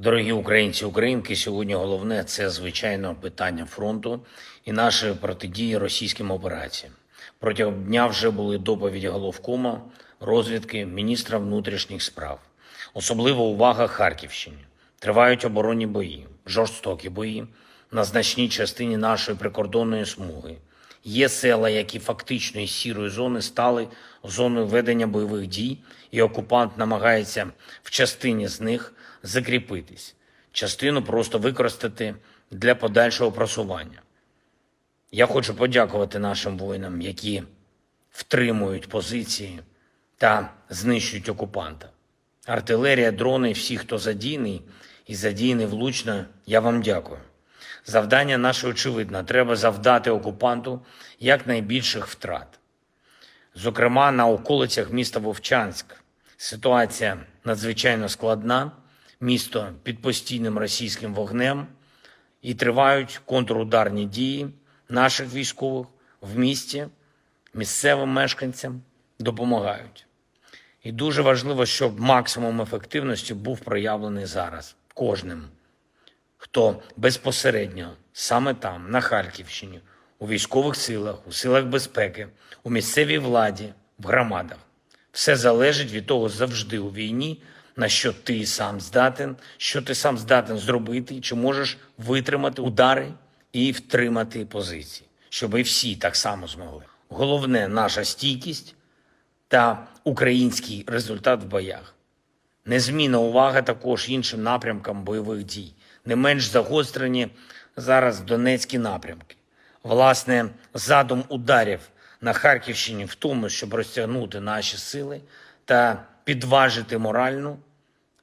Дорогі українці, українки, сьогодні головне це звичайно питання фронту і нашої протидії російським операціям. Протягом дня вже були доповіді головкома, розвідки, міністра внутрішніх справ. Особлива увага Харківщині. Тривають оборонні бої, жорстокі бої на значній частині нашої прикордонної смуги. Є села, які фактично із сірої зони стали зоною ведення бойових дій, і окупант намагається в частині з них закріпитись, частину просто використати для подальшого просування. Я хочу подякувати нашим воїнам, які втримують позиції та знищують окупанта. Артилерія, дрони, всі, хто задійний і задійний влучно, я вам дякую. Завдання наше очевидне. Треба завдати окупанту якнайбільших втрат. Зокрема, на околицях міста Вовчанськ ситуація надзвичайно складна, місто під постійним російським вогнем і тривають контрударні дії наших військових в місті, місцевим мешканцям допомагають. І дуже важливо, щоб максимум ефективності був проявлений зараз кожним, хто безпосередньо саме там, на Харківщині, у військових силах, у силах безпеки, у місцевій владі, в громадах. Все залежить від того завжди у війні, на що ти сам здатен, що ти сам здатен зробити, чи можеш витримати удари і втримати позиції, щоб і всі так само змогли. Головне наша стійкість та український результат в боях. Незмінна увага також іншим напрямкам бойових дій, не менш загострені зараз Донецькі напрямки. Власне, задум ударів на Харківщині в тому, щоб розтягнути наші сили та підважити моральну,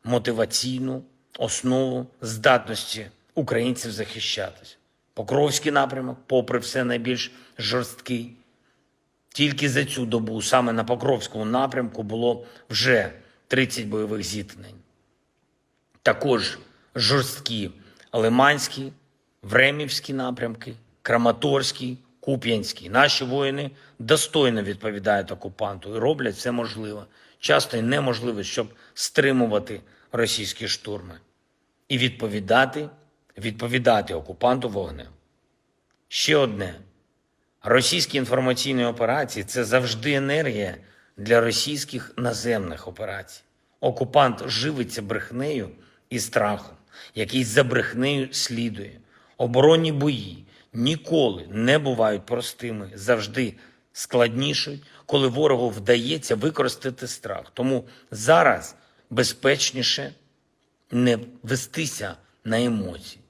мотиваційну основу здатності українців захищатись. Покровський напрямок, попри все найбільш жорсткий, тільки за цю добу саме на Покровському напрямку було вже 30 бойових зіткнень. Також жорсткі Лиманський, Времівські напрямки, Краматорський, Куп'янський. Наші воїни достойно відповідають окупанту і роблять все можливе, часто й неможливе, щоб стримувати російські штурми і відповідати, відповідати окупанту вогнем. Ще одне. Російські інформаційні операції це завжди енергія для російських наземних операцій. Окупант живиться брехнею і страхом, який за брехнею слідує. Оборонні бої ніколи не бувають простими, завжди складнішають, коли ворогу вдається використати страх. Тому зараз безпечніше не вестися на емоції,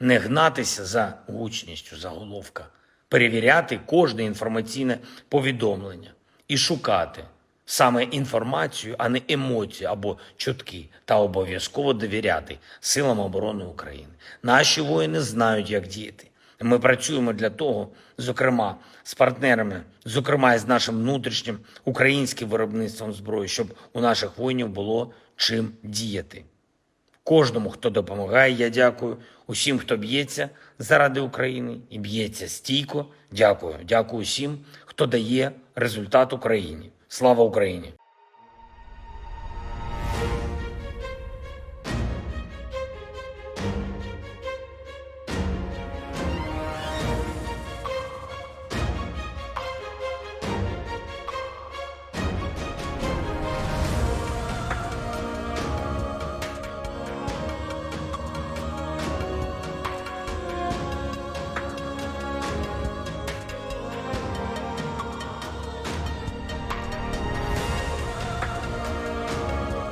не гнатися за гучністю заголовка, перевіряти кожне інформаційне повідомлення і шукати саме інформацію, а не емоції або чутки, та обов'язково довіряти силам оборони України. Наші воїни знають, як діяти. Ми працюємо для того, зокрема з партнерами, зокрема і з нашим внутрішнім українським виробництвом зброї, щоб у наших воїнів було чим діяти. Кожному, хто допомагає, я дякую. Усім, хто б'ється заради України і б'ється стійко. Дякую. Дякую всім, хто дає результат Україні. Слава Україні!